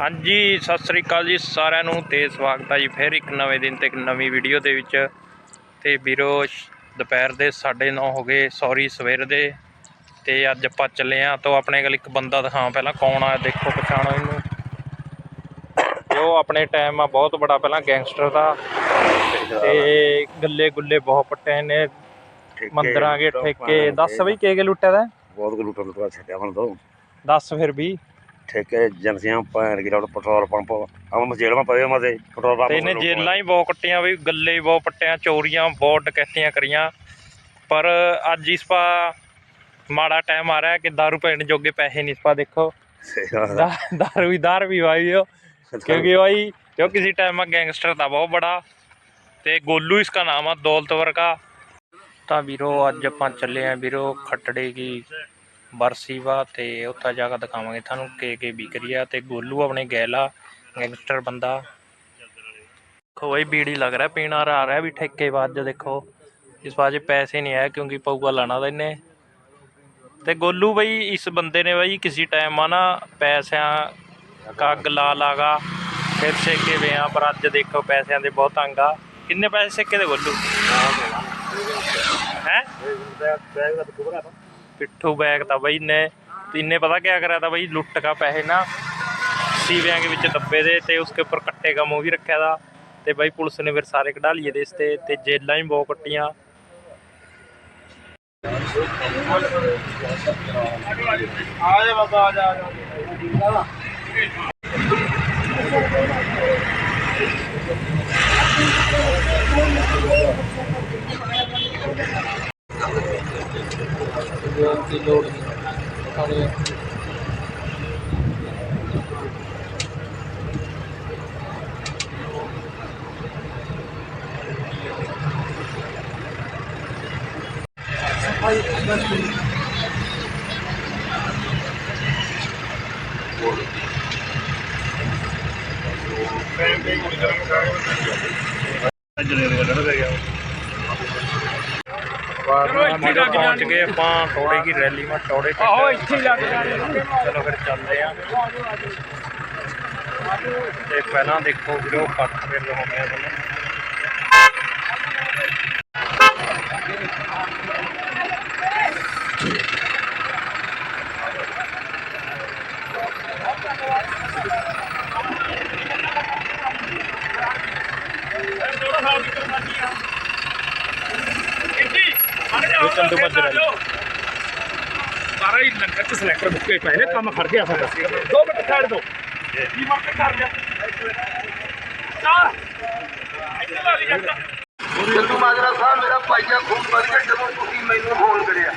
ਹਾਂਜੀ ਸਤਿ ਸ੍ਰੀ ਅਕਾਲ ਜੀ ਸਾਰਿਆਂ ਨੂੰ ਤੇ ਸਵਾਗਤ ਹੈ ਜੀ ਫਿਰ ਇੱਕ ਨਵੇਂ ਦਿਨ ਤੇ ਇੱਕ ਨਵੀਂ ਵੀਡੀਓ ਦੇ ਵਿੱਚ। ਤੇ ਵੀਰੋ ਦੁਪਹਿਰ ਦੇ 9:30 ਹੋ ਗਏ ਸੌਰੀ ਸਵੇਰ ਦੇ। ਤੇ ਅੱਜ ਆਪਾਂ ਚੱਲੇ ਆਂ ਤੋਂ ਆਪਣੇ ਕੋਲ ਇੱਕ ਬੰਦਾ ਦਿਖਾਵਾਂ ਪਹਿਲਾਂ ਕੌਣ ਆ ਦੇਖੋ ਪਛਾਣੋ ਇਹਨੂੰ। ਜੋ ਆਪਣੇ ਟਾਈਮ ਆ ਬਹੁਤ ਬੜਾ ਪਹਿਲਾਂ ਗੈਂਗਸਟਰ ਦਾ। ਤੇ ਗੱਲੇ ਗੁੱਲੇ ਬਹੁਤ ਪੱਟੇ ਨੇ ਮੰਦਰਾਂ ਦੇ ਠੇਕੇ ਦੱਸ ਬਈ ਕੇ ਕੇ ਲੁੱਟਿਆ ਦਾ? ਬਹੁਤ ਲੁੱਟਣ ਤੋਂ ਛੱਡਿਆ ਮਨ ਤੋਂ ਦੱਸ ਫਿਰ ਵੀ। ਠੇਕੇ ਏਜੰਸੀਆਂ ਪੈਣ ਕੀ ਲੋੜ ਪੈਟਰੋਲ ਪੰਪ ਆਮ ਮਜੇਲਮਾ ਪਵੇ ਮਤੇ ਪੈਟਰੋਲ ਪੰਪ ਤੇ ਇਹਨੇ ਜੇਲਾਂ ਹੀ ਬਹੁਤ ਕੱਟੀਆਂ ਵੀ ਗੱਲੇ ਹੀ ਬਹੁਤ ਪੱਟਿਆਂ ਚੋਰੀਆਂ ਬਹੁਤ ਡਕੈਤੀਆਂ ਕਰੀਆਂ ਪਰ ਅੱਜ ਇਸ ਪਾ ਮਾੜਾ ਟਾਈਮ ਆ ਰਿਹਾ ਕਿ ਦਾਰੂ ਪੀਣ ਜੋਗੇ ਪੈਸੇ ਨਹੀਂ ਇਸ ਪਾ ਦੇਖੋ ਦਾ- ਦਾਰੂ ਵੀ ਦਾਰ ਵੀ ਵਾਈ ਹੋ क्योंकि भाई जो किसी टाइम में गैंगस्टर था बहुत बड़ा ਤੇ ਗੋਲੂ ਇਸਕਾ ਨਾਮ ਆ ਦੌਲਤਵਰ ਕਾ ਤਾਂ ਵੀਰੋ ਅੱਜ ਆਪਾਂ ਚੱਲੇ ਆਂ ਵੀਰੋ ਖੱਟੜੇ ਕੀ ਬਰਸੀ ਵਾ ਤੇ ਉੱਥੇ ਜਾ ਕੇ ਦਿਖਾਵਾਂਗੇ। ਤੁਹਾਨੂੰ ਕੇ ਕੇ ਵਿਕਰੀ ਆ ਤੇ ਗੋਲੂ ਆਪਣੇ ਗੈਲਾ ਗੈਂਗਸਟਰ ਬੰਦਾ। ਦੇਖੋ ਬਈ ਬੀੜੀ ਲੱਗ ਰਿਹਾ ਪੀਣਾ ਆ ਰਿਹਾ ਵੀ ਠੇਕੇ ਬਾਅਦ ਦੇਖੋ। ਇਸ ਬਾਜੇ ਪੈਸੇ ਨਹੀਂ ਆਇਆ ਕਿਉਂਕਿ ਪਊਗਾ ਲਾਣਾ ਦਾ ਇਹਨੇ। ਤੇ ਗੋਲੂ ਬਈ ਇਸ ਬੰਦੇ ਨੇ ਬਈ ਕਿਸੇ ਟਾਈਮ ਆ ਨਾ ਪੈਸਿਆਂ ਕੱਗ ਲਾ ਲਾਗਾ ਫਿਰ ਸੇਕੇ ਵੇ ਆ ਪਰ ਅੱਜ ਦੇਖੋ ਪੈਸਿਆਂ ਦੇ ਬਹੁਤ ਤੰਗ ਆ। ਕਿੰਨੇ ਪੈਸੇ ਸੇਕੇ ਦੇ ਗੋਲੂ? ਹੈ ਪਿੱਠੂ ਬੈਗ ਤਾਂ ਬਈ ਨੇ ਤਿੰਨੇ ਪਤਾ ਕਿਆ ਕਰਿਆ ਤਾਂ ਬਈ ਲੁੱਟ ਕਾ ਪੈਸੇ ਨਾ। ਸੀਵਿਆਂ ਦੇ ਵਿੱਚ ਦੱਬੇ ਦੇ ਤੇ ਉਸਕੇ ਉੱਪਰ ਕੱਟੇ का ਮੂੰਹ ਵੀ ਰੱਖਿਆ ਦਾ। ਤੇ ਬਈ ਪੁਲਿਸ ਨੇ ਫਿਰ ਸਾਰੇ ਕਢਾ ਲਈਏ ਦੇ ਤੇ ਤੇ ਜੇਲਾਂ ਹੀ ਬਹੁਤ ਕੱਟੀਆਂ। ਚਲੋ ਪਹੁੰਚ ਗਏ ਆਪਾਂ ਟੋੜੇ ਕੀ ਰੈਲੀ ਮਾ ਟੋੜੇ ਆਹੋ ਇੱਥੇ ਲੱਗ ਚਲੋ ਫਿਰ ਚੱਲਦੇ ਆ। ਤੇ ਪਹਿਲਾਂ ਦੇਖੋ ਵੀਰੋ ਕੱਟ ਫਿਰ ਹੋ ਗਿਆ। ਤੁਹਾਨੂੰ ਇਹ ਚੰਦੂ ਮੱਜਰ ਸਾਰਾ ਹੀ ਸਿਲੈਕਟਰ ਬੁੱਕੇ ਪਏ ਨੇ ਕੰਮ ਖੜ ਗਿਆ ਸਾਡਾ। ਦੋ ਮਿੰਟ ਛੱਡ ਦੋ ਕੀ ਮੱਕੇ ਕਰ ਜਾ ਚਾ ਇੱਥੇ ਲਾ ਲਈ ਜੱਟ ਜੱਟੂ ਮਾਜਰਾ ਸਾਹਿਬ ਮੇਰਾ ਭਾਈਆ ਖੂਬ ਵੱਧ ਗਿਆ ਜਦੋਂ ਤੁਸੀਂ ਮੈਨੂੰ ਫੋਨ ਕਰਿਆ।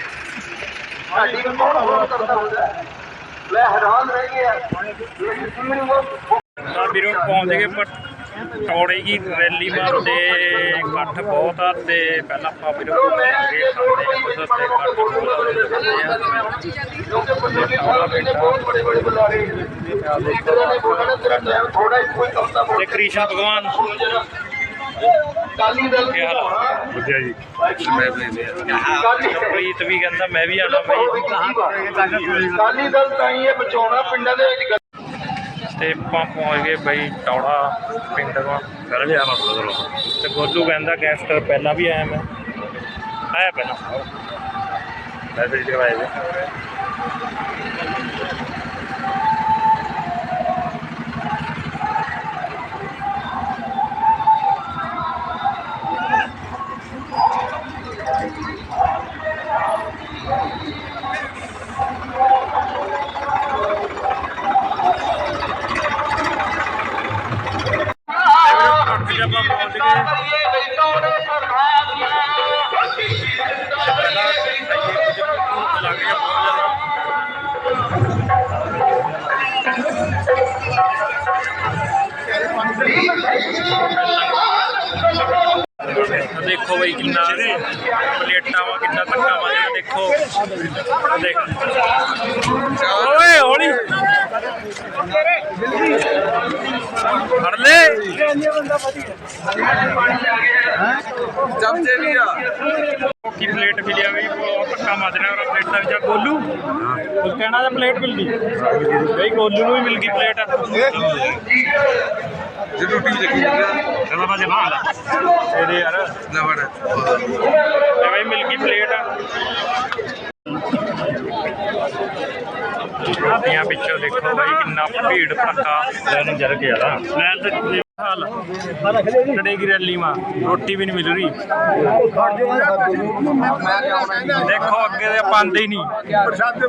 ਸਾਡੀ ਕੌਣ ਫੋਨ ਕਰਦਾ ਹੁੰਦਾ? ਮੈਂ ਹੈਰਾਨ ਰਹਿ ਗਿਆ। ਮੇਰੀ ਟੀਮ ਨੂੰ ਵੀਰੋ ਪਹੁੰਚ ਗਏ ਪਰ ਟੋੜੇ ਕੀ ਰੈਲੀ ਮਾ ਤੇ ਇਕੱਠ ਬਹੁਤ ਆ ਤੇ ਪਹਿਲਾਂ ਆਪਾਂ ਵੀਰੋ ਜੋ ਮੈਂ ਇਹ ਲੋੜ ਪਈ ਉਸ ਵਿੱਚ ਤੇ ਬਹੁਤ ਇਕੱਠ ਬਹੁਤ ਦਾ। ਤੇ ਕ੍ਰਿਸ਼ਨ ਭਗਵਾਨ। ਕਾਲੀ ਦਲ ਕੀ ਹਾਲ? ਵਧੀਆ ਜੀ। ਕਾਲੀ ਪ੍ਰੀਤ ਵੀ ਕਹਿੰਦਾ ਮੈਂ ਵੀ ਆਣਾ ਬਈ ਕਾਲੀ ਦਲ ਤਾਂ ਹੀ ਇਹ ਬਚਾਉਣਾ ਪਿੰਡਾਂ ਦੇ ਵਿੱਚ ਤੇ ਆਪਾਂ ਪਹੁੰਚ ਗਏ ਬਈ ਟੌੜਾ ਪਿੰਡ ਤੋਂ ਕਰ ਲਿਆ ਮਸਲਾ ਤੇ ਗੋਲੂ ਕਹਿੰਦਾ ਗੈਂਗਸਟਰ ਪਹਿਲਾਂ ਵੀ ਆਇਆ ਮੈਂ। ਆਇਆ ਪਹਿਲਾਂ। ਮੈਸੇਜ ਕਰਵਾਏ ਨੇ ਓਏ ਹੌਲੀ। ਫੜ ਲੈ। ਕੀ ਪਲੇਟ ਵਿੱਚ ਜਾਂ ਪਲੇਟ ਮਿਲ ਗਈ ਬਈ ਗੋਲੂ ਨੂੰ ਵੀ ਮਿਲ ਗਈ ਪਲੇਟ ਜੇ ਰੋਟੀ ਵੀ ਚੱਕੀ ਜਾਂਦੀ ਆ। ਚਲੋ ਬਾਜੇ ਬਾਹਰ ਇਹਦੇ ਯਾਰ। ਲੈ ਵੜ ਤੇ ਬਈ ਮਿਲ ਗਈ ਪਲੇਟ ਰੋਟੀਆਂ ਪਿੱਛੋਂ ਦੇਖੋ ਬਾਈ ਕਿੰਨਾ ਭੀੜ ਭੜਕਾ ਲੈਣ ਜਰ ਗਿਆ ਲੈਣ ਤੇ ਹਾਲ ਚੜੇਗੀ ਰੈਲੀ ਮਾ ਰੋਟੀ ਵੀ ਨਹੀਂ ਮਿਲ ਰਹੀ। ਦੇਖੋ ਅੱਗੇ ਦੇ ਪਾਉਂਦੇ ਹੀ ਨਹੀਂ।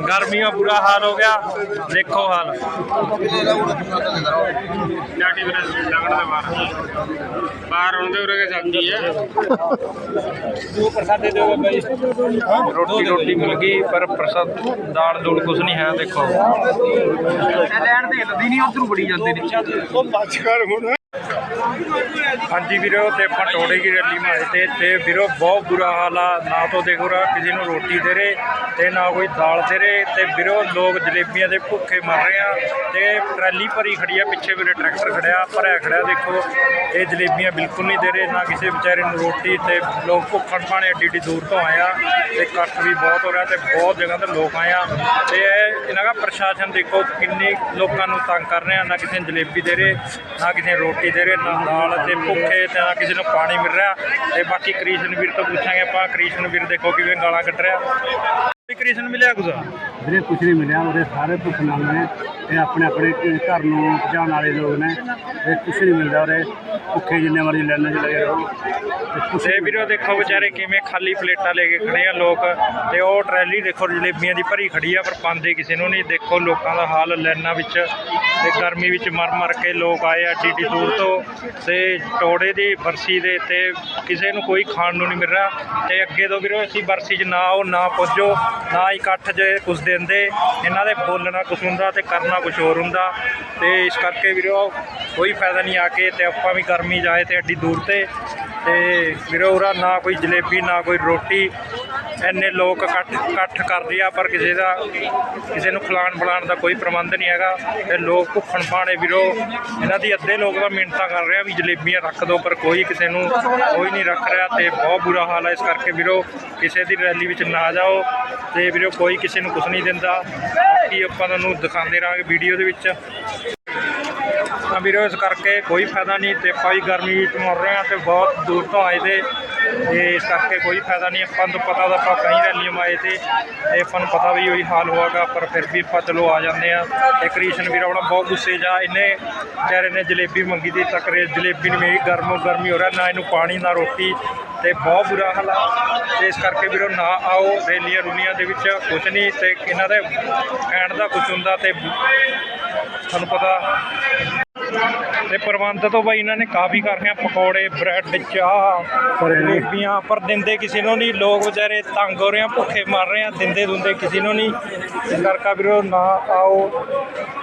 ਗਰਮੀ ਦਾ ਬੁਰਾ ਹਾਲ ਹੋ ਗਿਆ ਦੇਖੋ ਹਾਲ। ਜਾਟੀ ਵੀਰੇ ਲੰਗੜ ਦੇ ਬਾਹਰ। ਬਾਹਰ ਆਉਂਦੇ ਉਰੇ ਕੇ ਸਬਜ਼ੀ ਹੈ। ਦੋ ਪ੍ਰਸਾਦੇ ਦਿਓ ਬਾਈ ਰੋਟੀ ਰੋਟੀ ਮਿਲ ਗਈ ਪਰ ਪ੍ਰਸਾਦ ਦਾਲ ਦੂਲ ਕੁਝ ਨਹੀਂ ਹੈ ਦੇਖੋ। ਲੈਣ ਦੇ ਲੱਦੀ ਨਹੀਂ ਉਧਰੋਂ ਬੜੀ ਜਾਂਦੇ ਨੇ। ਹਾਂਜੀ ਵੀਰੋ, ਤੇ ਆਪਾਂ ਟੋੜੇ ਕੀ ਰੈਲੀ ਮਾਰੇ ਤੇ ਤੇ ਵੀਰੋ ਬਹੁਤ ਬੁਰਾ ਹਾਲ ਆ। ਨਾ ਤੋਂ ਦੇਖੋ ਰਾ ਕਿਸੇ ਨੂੰ ਰੋਟੀ ਦੇ ਰਹੇ ਤੇ ਨਾ ਕੋਈ ਦਾਲ ਦੇ ਰਹੇ ਤੇ ਵੀਰੋ ਲੋਕ ਜਲੇਬੀਆਂ ਦੇ ਭੁੱਖੇ ਮਰ ਰਹੇ ਆ ਤੇ ਟਰਾਲੀ ਭਰੀ ਖੜੀ ਆ, ਪਿੱਛੇ ਵੀਰੇ ਟਰੈਕਟਰ ਖੜਿਆ, ਭਰਿਆ ਖੜਿਆ ਦੇਖੋ। ਇਹ ਜਲੇਬੀਆਂ ਬਿਲਕੁਲ ਨਹੀਂ ਦੇ ਰਹੇ, ਨਾ ਕਿਸੇ ਵਿਚਾਰੇ ਨੂੰ ਰੋਟੀ ਤੇ ਲੋਕ ਭੁੱਖਣ ਪਾਣੇ ਏਡੀ ਏਡੀ ਦੂਰ ਤੋਂ ਆਏ ਆ ਤੇ ਕੱਟ ਵੀ ਬਹੁਤ ਹੋ ਰਿਹਾ ਤੇ ਬਹੁਤ ਜਗ੍ਹਾ ਤੇ ਲੋਕ ਆਏ ਆ। ਤੇ ਇਹ ਇਹਨਾਂ ਦਾ ਪ੍ਰਸ਼ਾਸਨ ਦੇਖੋ ਕਿੰਨੇ ਲੋਕਾਂ ਨੂੰ ਤੰਗ ਕਰ ਰਹੇ ਆ, ਨਾ ਕਿਸੇ ਜਲੇਬੀ ਦੇ ਰਹੇ, ਨਾ ਕਿਸੇ ਰੋਟੀ ਦੇ ਰਹੇ, ਨਾ ਦਾਲ ਤੇ ਭੁੱਖੇ ਤੇ ਕਿਸੇ ਨੂੰ ਪਾਣੀ ਮਿਲ ਰਿਹਾ ਤੇ ਬਾਕੀ ਕ੍ਰਿਸ਼ਨ ਵੀਰ ਤੋਂ ਪੁੱਛਾਂਗੇ ਆਪਾਂ। ਕ੍ਰਿਸ਼ਨ ਵੀਰ ਦੇਖੋ ਕਿਵੇਂ ਗਾਲਾਂ ਕੱਢ ਰਿਹਾ। ਕ੍ਰਿਸ਼ਨ ਮਿਲਿਆ ਕੁਝ ਵੀਰੇ ਕੁਛ ਨਹੀਂ ਮਿਲਿਆ। ਉਹਦੇ ਸਾਰੇ ਭੁੱਖ ਨਾਲ ਨੇ ਇਹ ਆਪਣੇ ਆਪਣੇ ਘਰ ਨੂੰ ਪਹੁੰਚਾਉਣ ਵਾਲੇ ਲੋਕ ਨੇ। ਇਹ ਕੁਛ ਨਹੀਂ ਮਿਲਦਾ ਉਹਦੇ। ਭੁੱਖੇ ਜਿੰਨੇ ਮਰਜ਼ੀ ਲਾਈਨਾਂ 'ਚ ਲੱਗੇ ਰਹੋ ਤੇ ਵੀਰੋ ਦੇਖੋ ਵਿਚਾਰੇ ਕਿਵੇਂ ਖਾਲੀ ਪਲੇਟਾਂ ਲੈ ਕੇ ਖੜੇ ਆ ਲੋਕ। ਤੇ ਉਹ ਟਰੈਲੀ ਦੇਖੋ ਜਲੇਬੀਆਂ ਦੀ ਭਰੀ ਖੜੀ ਆ ਪਰ ਪਾਉਂਦੇ ਕਿਸੇ ਨੂੰ ਨਹੀਂ। ਦੇਖੋ ਲੋਕਾਂ ਦਾ ਹਾਲ ਲਾਈਨਾਂ ਵਿੱਚ। ਤੇ ਗਰਮੀ ਵਿੱਚ ਮਰ ਮਰ ਕੇ ਲੋਕ ਆਏ ਆ ਡੀ ਦੂਰ ਤੋਂ ਤੇ ਟੋੜੇ ਦੀ ਬਰਸੀ ਦੇ ਤੇ ਕਿਸੇ ਨੂੰ ਕੋਈ ਖਾਣ ਨੂੰ ਨਹੀਂ ਮਿਲ ਰਿਹਾ ਤੇ ਅੱਗੇ ਤੋਂ ਵੀਰੋ ਅਸੀਂ ਬਰਸੀ 'ਚ ਨਾ ਉਹ ਨਾ ਪੁੱਜੋ, ਨਾ ਇਕੱਠ ਜੇ ਕੁਛ ਦਿੰਦੇ, ਇਹਨਾਂ ਦੇ ਬੋਲਣਾ ਕੁਛ ਹੁੰਦਾ ਤੇ ਕਰਨਾ ਕੁਛ ਹੋਰ ਹੁੰਦਾ ਤੇ ਇਸ ਕਰਕੇ ਵੀਰੋ ਕੋਈ ਫਾਇਦਾ ਨਹੀਂ ਆ ਕੇ ਤੇ ਆਪਾਂ ਵੀ ਗਰਮੀ ਜਾਏ ਤੇ ਐਡੀ ਦੂਰ ਤੇ ਤੇ ਵੀਰੋ ਉਰਾ ਨਾ ਕੋਈ ਜਲੇਬੀ, ਨਾ ਕੋਈ ਰੋਟੀ, ਇੰਨੇ ਲੋਕ ਇਕੱਠ ਇਕੱਠ ਕਰਦੇ ਆ, ਪਰ ਕਿਸੇ ਦਾ, ਕਿਸੇ ਨੂੰ ਖਿਲਾਣ ਬੁਲਾਉਣ ਦਾ ਕੋਈ ਪ੍ਰਬੰਧ ਨਹੀਂ ਹੈਗਾ। ਤੇ ਲੋਕ ਭੁੱਖਣ ਪਾਣੇ ਵੀਰੋ, ਇਹਨਾਂ ਦੀ ਅੱਧੇ ਲੋਕ ਤਾਂ ਮਿੰਨਤਾਂ ਕਰ ਰਿਹਾ ਵੀ ਜਲੇਬੀਆਂ ਰੱਖ ਦਿਓ ਪਰ ਕੋਈ ਕਿਸੇ ਨੂੰ ਕੋਈ ਨਹੀਂ ਰੱਖ ਰਿਹਾ ਤੇ ਬਹੁਤ ਬੁਰਾ ਹਾਲ ਹੈ ਇਸ ਕਰਕੇ ਵੀਰੋ, ਕਿਸੇ ਦੀ ਰੈਲੀ ਵਿੱਚ ਨਾ ਜਾਓ ਤੇ ਵੀਰੋ, ਕੋਈ ਕਿਸੇ ਨੂੰ ਕੁਝ ਨਹੀਂ ਦਿੰਦਾ। ਬਾਕੀ ਆਪਾਂ ਤੁਹਾਨੂੰ ਦਿਖਾਉਂਦੇ ਰਹਾਂਗੇ ਵੀਡੀਓ ਦੇ ਵਿੱਚ। ਤਾਂ ਵੀਰੋ, ਇਸ ਕਰਕੇ ਕੋਈ ਫਾਇਦਾ ਨਹੀਂ ਤੇ ਆਪਾਂ ਵੀ ਗਰਮੀ ਵਿੱਚ ਮਰ ਰਹੇ ਆ ਤੇ ਬਹੁਤ ਦੂਰ ਤੋਂ ਆਏ ਤੇ ਤੇ ਇਸ ਕਰਕੇ ਕੋਈ ਫਾਇਦਾ ਨਹੀਂ। ਆਪਾਂ ਨੂੰ ਪਤਾ ਤਾਂ ਆਪਾਂ ਕਈ ਰੈਲੀਆਂ ਆਏ ਤੇ ਇਹ ਆਪਾਂ ਨੂੰ ਪਤਾ ਵੀ ਉਹੀ ਹਾਲ ਹੋਵਾਗਾ ਪਰ ਫਿਰ ਵੀ ਆਪਾਂ ਚਲੋ ਆ ਜਾਂਦੇ ਆ ਤੇ ਕ੍ਰਿਸ਼ਨ ਵੀਰ, ਆਪਣਾ ਬਹੁਤ ਗੁੱਸੇ ਜਾ ਇਹਨੇ ਵਿਚਾਰੇ ਨੇ ਜਲੇਬੀ ਮੰਗੀ ਦੀ ਤੱਕਰੇ ਜਲੇਬੀ ਨਹੀਂ ਮੇਰੀ ਗਰਮੋ ਗਰਮੀ ਹੋ ਰਿਹਾ, ਨਾ ਇਹਨੂੰ ਪਾਣੀ, ਨਾ ਰੋਟੀ ਤੇ ਬਹੁਤ ਬੁਰਾ ਹਾਲ ਆ। ਤੇ ਇਸ ਕਰਕੇ ਵੀਰੋ, ਨਾ ਆਓ ਰੈਲੀਆਂ ਰੁਲੀਆਂ ਦੇ ਵਿੱਚ ਕੁਝ ਨਹੀਂ ਤੇ ਇਹਨਾਂ ਦੇ ਕਹਿਣ ਦਾ ਕੁਝ ਹੁੰਦਾ ਤੇ ਤੁਹਾਨੂੰ ਪਤਾ ਤੇ ਪ੍ਰਬੰਧ ਤੋਂ ਬਈ ਇਹਨਾਂ ਨੇ ਕਾਫੀ ਕਰ ਰਹੇ ਆ ਪਕੌੜੇ ਬ੍ਰੈਡ ਚਾਹ ਜਲੇਬੀਆਂ ਪਰ ਦਿੰਦੇ ਕਿਸੇ ਨੂੰ ਨਹੀਂ ਲੋਕ ਵਿਚਾਰੇ ਤੰਗ ਹੋ ਰਹੇ ਆ ਭੁੱਖੇ ਮਰ ਰਹੇ ਆ ਦਿੰਦੇ ਦੁੰਦੇ ਕਿਸੇ ਨੂੰ ਨਹੀਂ। ਇਸ ਕਰਕੇ ਵੀਰੋ ਨਾ ਆਓ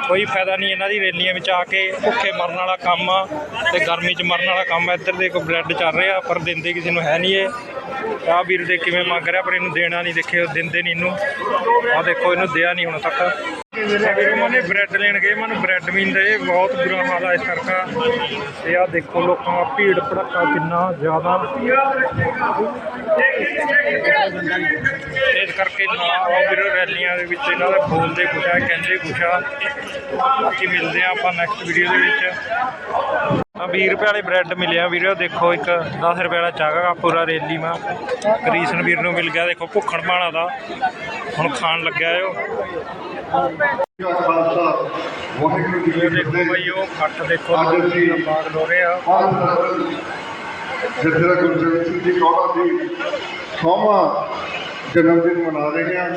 ਕੋਈ ਫਾਇਦਾ ਨਹੀਂ ਇਹਨਾਂ ਦੀ ਰੈਲੀਆਂ ਵਿੱਚ ਆ ਕੇ ਭੁੱਖੇ ਮਰਨ ਵਾਲਾ ਕੰਮ ਆ ਤੇ ਗਰਮੀ 'ਚ ਮਰਨ ਵਾਲਾ ਕੰਮ ਆ ਇੱਧਰ ਦੇਖੋ ਬ੍ਰੈਡ ਚੱਲ ਰਿਹਾ ਪਰ ਦਿੰਦੇ ਕਿਸੇ ਨੂੰ ਹੈ ਨਹੀਂ ਇਹ। ਆਹ ਵੀਰ ਦੇ ਕਿਵੇਂ ਮੰਗ ਰਿਹਾ, ਪਰ ਇਹਨੂੰ ਦੇਣਾ ਨਹੀਂ, ਦੇਖੇ ਦਿੰਦੇ ਨਹੀਂ ਇਹਨੂੰ। ਆਹ ਦੇਖੋ, ਇਹਨੂੰ ਦਿਆ ਨਹੀਂ ਹੁਣ ਤੱਕ। ਵੀਰ ਮਨੇ ਬ੍ਰੈਡ ਲੈਣ ਗਏ, ਮੈਨੂੰ ਬ੍ਰੈਡ ਵੀ ਨਹੀਂ ਦੇ ਬਹੁਤ ਬੁਰਾ ਹਾਲ ਆ ਇਸ ਕਰਕਾ। ਤੇ ਆਹ ਦੇਖੋ ਲੋਕਾਂ ਦਾ ਭੀੜ ਭੜੱਕਾ ਕਿੰਨਾ ਜ਼ਿਆਦਾ। ਇਸ ਕਰਕੇ ਨਾ ਆਓ ਵੀਰੋ, ਰੈਲੀਆਂ ਦੇ ਵਿੱਚ ਇਹਨਾਂ ਦਾ ਬੋਲਦੇ ਕੁਛ ਆ ਕਹਿੰਦੇ ਕੁਛ ਆ ਬਾਕੀ ਮਿਲਦੇ ਆ ਆਪਾਂ ਨੈਕਸਟ ਵੀਡੀਓ ਦੇ ਵਿੱਚ। ਆ 20 ਰੁਪਏ ਵਾਲੇ ਬ੍ਰੈਡ ਮਿਲਿਆ ਵੀਰੋ ਦੇਖੋ ਇੱਕ 10 ਰੁਪਏ ਵਾਲਾ ਚਾਗਾ ਪੂਰਾ ਰੇਲੀ ਮਾ। ਕ੍ਰਿਸ਼ਨ ਵੀਰ ਨੂੰ ਮਿਲ ਗਿਆ ਦੇਖੋ ਭੁੱਖਣ ਬਾਣਾ ਦਾ। ਹੁਣ ਖਾਣ ਲੱਗਿਆ ਓ ਦੇਖੋ ਉਹ ਕੱਟ ਦੇਖੋ ਬਾਗ ਆ। ਜਿੱਥੇ ਗੁਰਜੀਤ ਸਿੰਘ ਜੀ ਕੌੜਾ ਦੀ ਸੋਮਾ ਜਨਮ ਦਿਨ ਮਨਾ ਰਹੇ ਹਾਂ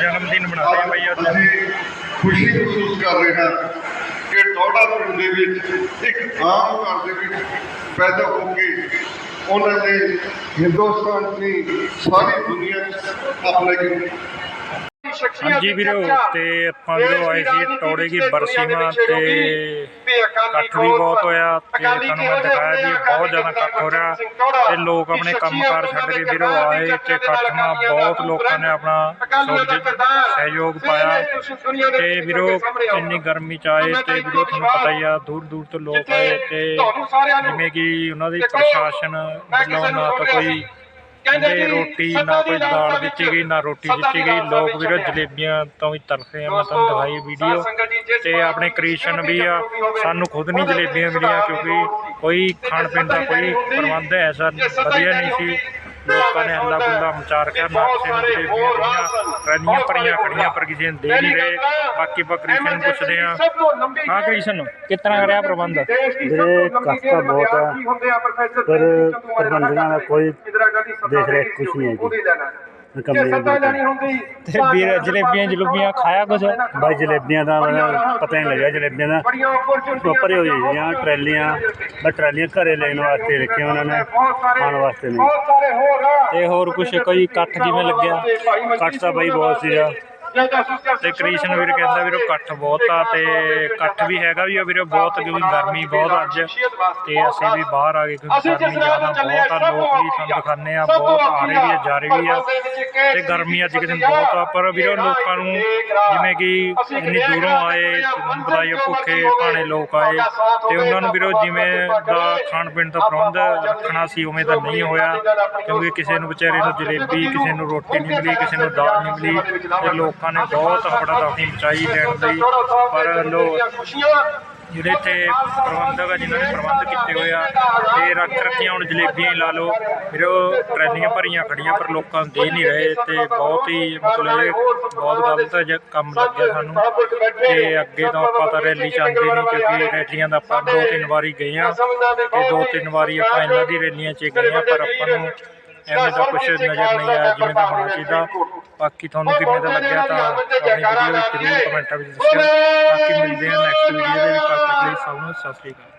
ਜਨਮ ਦਿਨ ਮਨਾ ਰਹੇ ਬਈ ਅੱਜ। ਖੁਸ਼ੀ ਮਹਿਸੂਸ ਕਰ ਰਹੇ ਹਾਂ। ਕਿ ਟੌੜਾ ਪਿੰਡ ਦੇ ਵਿੱਚ ਇੱਕ ਆਮ ਘਰ ਦੇ ਵਿੱਚ ਪੈਦਾ ਹੋ ਕੇ ਉਹਨਾਂ ਨੇ ਹਿੰਦੁਸਤਾਨ ਦੀ ਸਾਰੀ ਦੁਨੀਆ 'ਚ ਆਪਣੇ ਹਾਂਜੀ ਵੀਰੋ। ਤੇ ਆਪਾਂ ਵੀਰੋ ਆਏ ਸੀ ਟੌੜੇ ਦੀ ਬਰਸੀਮਾ ਤੇ ਇਕੱਠ ਵੀ ਬਹੁਤ ਹੋਇਆ ਤੇ ਤੁਹਾਨੂੰ ਮੈਂ ਦਿਖਾਇਆ ਵੀ ਬਹੁਤ ਜ਼ਿਆਦਾ ਇਕੱਠ ਹੋ ਰਿਹਾ ਤੇ ਲੋਕ ਆਪਣੇ ਦੀ ਕੰਮਕਾਰ ਛੱਡ ਕੇ ਵੀਰੋ ਆਏ ਤੇ ਇਕੱਠ ਨਾਲ ਬਹੁਤ ਲੋਕਾਂ ਨੇ ਆਪਣਾ ਸਹਿਯੋਗ- ਪਾਇਆ ਤੇ ਵੀਰੋ। ਇੰਨੀ ਗਰਮੀ ਚ ਆਏ ਤੇ ਵੀਰੋ ਤੁਹਾਨੂੰ ਪਤਾ ਹੀ ਆ ਦੂਰ ਦੂਰ ਤੋਂ ਲੋਕ ਆਏ ਤੇ ਜਿਵੇਂ ਕਿ ਉਹਨਾਂ ਦੀ ਪ੍ਰਸ਼ਾਸਨ ਵੱਲੋਂ ਨੂੰ ਤਾਂ ਕੋਈ। ਕਹਿੰਦੇ ਰੋਟੀ ਨਾ ਕੋਈ ਦਾਲ ਵਿੱਚ ਦਿੱਤੀ ਗਈ ਨਾ ਰੋਟੀ ਦਿੱਤੀ ਗਈ। ਲੋਕ ਵੀਰੋ। ਜਲੇਬੀਆਂ ਤੋਂ ਹੀ ਤਰਸੇ ਆ ਮੈਂ ਤੁਹਾਨੂੰ ਦਿਖਾਈ ਵੀਡੀਓ ਤੇ ਆਪਣੇ ਕ੍ਰਿਸ਼ਨ ਵੀ ਆ ਸਾਨੂੰ ਖੁਦ ਨਹੀਂ ਜਲੇਬੀਆਂ ਮਿਲੀਆਂ ਕਿਉਂਕਿ ਕੋਈ ਖਾਣ ਪੀਣ ਦਾ ਕੋਈ ਪ੍ਰਬੰਧ ਐਸਾ ਵਧੀਆ ਨਹੀਂ ਸੀ। ਲੋਕਾਂ ਨੇ ਹੱਲਾ ਗੁੱਲਾ ਮਚਾ ਰੱਖਿਆ ਨਾ ਕਿਸੇ ਨੂੰ ਜਲੇਬੀਆਂ ਰਹੀਆਂ ਰੈਲੀਆਂ ਭਰੀਆਂ ਖੜੀਆਂ ਪਰ ਕਿਸੇ ਨੂੰ ਦੇ ਨਹੀਂ ਰਹੇ ਬਾਕੀ ਆਪਾਂ ਕ੍ਰਿਸ਼ਨ ਨੂੰ ਪੁੱਛਦੇ ਆ? ਹਾਂ ਕ੍ਰਿਸ਼ਨ ਕਿਤਨਾ ਰਿਹਾ ਪ੍ਰਬੰਧ? ਵੀਰੇ ਕਸ਼ਟ ਬਹੁਤ ਆ, ਪਰ ਪ੍ਰਬੰਧਕਾਂ ਦਾ ਕੋਈ ਦੇਖ ਰੇਖ ਕੁਛ ਨਹੀਂ ਹੈਗੀ। ਤੇ ਵੀਰ ਜਲੇਬੀਆਂ ਜਲੂਬੀਆਂ ਖਾਇਆ ਕੁਝ ਬਾਈ ਜਲੇਬੀਆਂ ਦਾ ਪਤਾ ਨਹੀਂ ਲੱਗਿਆ ਜਲੇਬੀਆਂ ਦਾ। ਉੱਪਰ ਹੀ ਹੋਈ ਜਾਂ ਟਰੈਲੀਆਂ। ਬਸ ਟਰੈਲੀਆਂ ਘਰੇ ਲੈਣ ਵਾਸਤੇ ਰੱਖੀਆਂ ਉਹਨਾਂ ਨੇ ਖਾਣ ਵਾਸਤੇ ਨਹੀਂ। ਤੇ ਹੋਰ ਕੁਝ ਕੋਈ ਇਕੱਠ ਕਿਵੇਂ ਲੱਗਿਆ? ਕੱਟ ਤਾਂ ਬਾਈ ਬਹੁਤ ਸੀਗਾ। ਤੇ ਕ੍ਰਿਸ਼ਨ ਵੀਰ ਕਹਿੰਦਾ ਵੀਰੋ ਇਕੱਠ ਬਹੁਤ ਆ ਤੇ ਇਕੱਠ ਵੀ ਹੈਗਾ ਵੀ ਆ ਵੀਰੋ ਬਹੁਤ ਕਿਉਂਕਿ ਗਰਮੀ ਬਹੁਤ ਅੱਜ ਤੇ ਅਸੀਂ ਵੀ ਬਾਹਰ ਆ ਗਏ ਕਿਉਂਕਿ ਗਰਮੀ ਜ਼ਿਆਦਾ ਬਹੁਤ ਆ ਲੋਕ ਵੀ ਤੁਹਾਨੂੰ ਦਿਖਾਉਂਦੇ ਆ ਬਹੁਤ ਆ ਰਹੇ ਵੀ ਆ ਜਾ ਰਹੇ ਵੀ ਆ ਤੇ ਗਰਮੀ ਅੱਜ ਕਿਤੇ ਬਹੁਤ ਆ ਪਰ ਵੀਰੋ ਲੋਕਾਂ ਨੂੰ ਜਿਵੇਂ ਕਿ ਇੰਨੀ ਦੂਰੋਂ ਆਏ ਆ ਭੁੱਖੇ ਭਾਣੇ ਲੋਕ ਆਏ ਤੇ ਉਹਨਾਂ ਨੂੰ ਵੀਰੋ ਜਿਵੇਂ ਦਾ ਖਾਣ ਪੀਣ ਦਾ ਪ੍ਰਬੰਧ ਰੱਖਣਾ ਸੀ ਉਵੇਂ ਤਾਂ ਨਹੀਂ ਹੋਇਆ ਕਿਉਂਕਿ ਕਿਸੇ ਨੂੰ ਵਿਚਾਰੇ ਨੂੰ ਜਲੇਬੀ ਕਿਸੇ ਨੂੰ ਰੋਟੀ ਨਹੀਂ ਮਿਲੀ ਕਿਸੇ ਨੂੰ ਦਾਲ ਨਹੀਂ ਮਿਲੀ ਤੇ ਲੋਕਾਂ ਲੋਕਾਂ ਨੇ ਬਹੁਤ ਹਫੜਾ ਦਫੀ ਮਚਾਈ ਲੈਣ ਲਈ। ਪਰ ਲੋ, ਜਿਹੜੇ ਇੱਥੇ ਪ੍ਰਬੰਧਕ ਆ, ਜਿਨ੍ਹਾਂ ਨੇ ਪ੍ਰਬੰਧ ਕੀਤੇ ਹੋਏ ਆ ਤੇ ਰੱਖ ਰੱਖੀਆਂ ਹੁਣ ਜਲੇਬੀਆਂ ਲਾ ਲਓ। ਫਿਰ ਉਹ ਟਰੈਲੀਆਂ ਭਰੀਆਂ ਖੜੀਆਂ ਪਰ ਲੋਕਾਂ ਨੂੰ ਦੇ ਨਹੀਂ ਰਹੇ। ਤੇ ਬਹੁਤ ਹੀ ਮਤਲਬ ਇਹ ਬਹੁਤ ਗਲਤ ਜਿਹਾ ਕੰਮ ਲੱਗਿਆ ਸਾਨੂੰ। ਤੇ ਅੱਗੇ ਤੋਂ ਆਪਾਂ ਤਾਂ ਰੈਲੀ ਚ ਆਉਂਦੇ ਨਹੀਂ, ਕਿਉਂਕਿ ਰੈਲੀਆਂ ਦਾ ਆਪਾਂ ਦੋ ਤਿੰਨ ਵਾਰੀ ਗਏ ਆ। ਤੇ ਦੋ ਤਿੰਨ ਵਾਰੀ ਆਪਾਂ ਇਹਨਾਂ ਦੀ ਰੈਲੀਆਂ 'ਚ ਗਏ ਆ, ਪਰ ਆਪਾਂ ਨੂੰ ਐਵੇਂ ਦਾ ਕੁਝ ਨਜ਼ਰ ਨਹੀਂ ਆਇਆ ਜਿਵੇਂ ਦਾ ਹੋਣਾ ਚਾਹੀਦਾ ਬਾਕੀ ਤੁਹਾਨੂੰ ਕਿਵੇਂ ਦਾ ਲੱਗਿਆ ਤਾਂ ਆਪਣੀ ਵੀਡੀਓ ਵਿੱਚ ਜ਼ਰੂਰ ਕਮੈਂਟਾਂ ਵਿੱਚ ਦੱਸਿਓ। ਬਾਕੀ ਮਿਲਦੇ ਹਾਂ ਨੈਕਸਟ ਵੀਡੀਓ ਦੇ ਵਿੱਚ ਤਦ ਤੱਕ ਲਈ ਸਭ ਨੂੰ ਸਤਿ ਸ਼੍ਰੀ ਅਕਾਲ।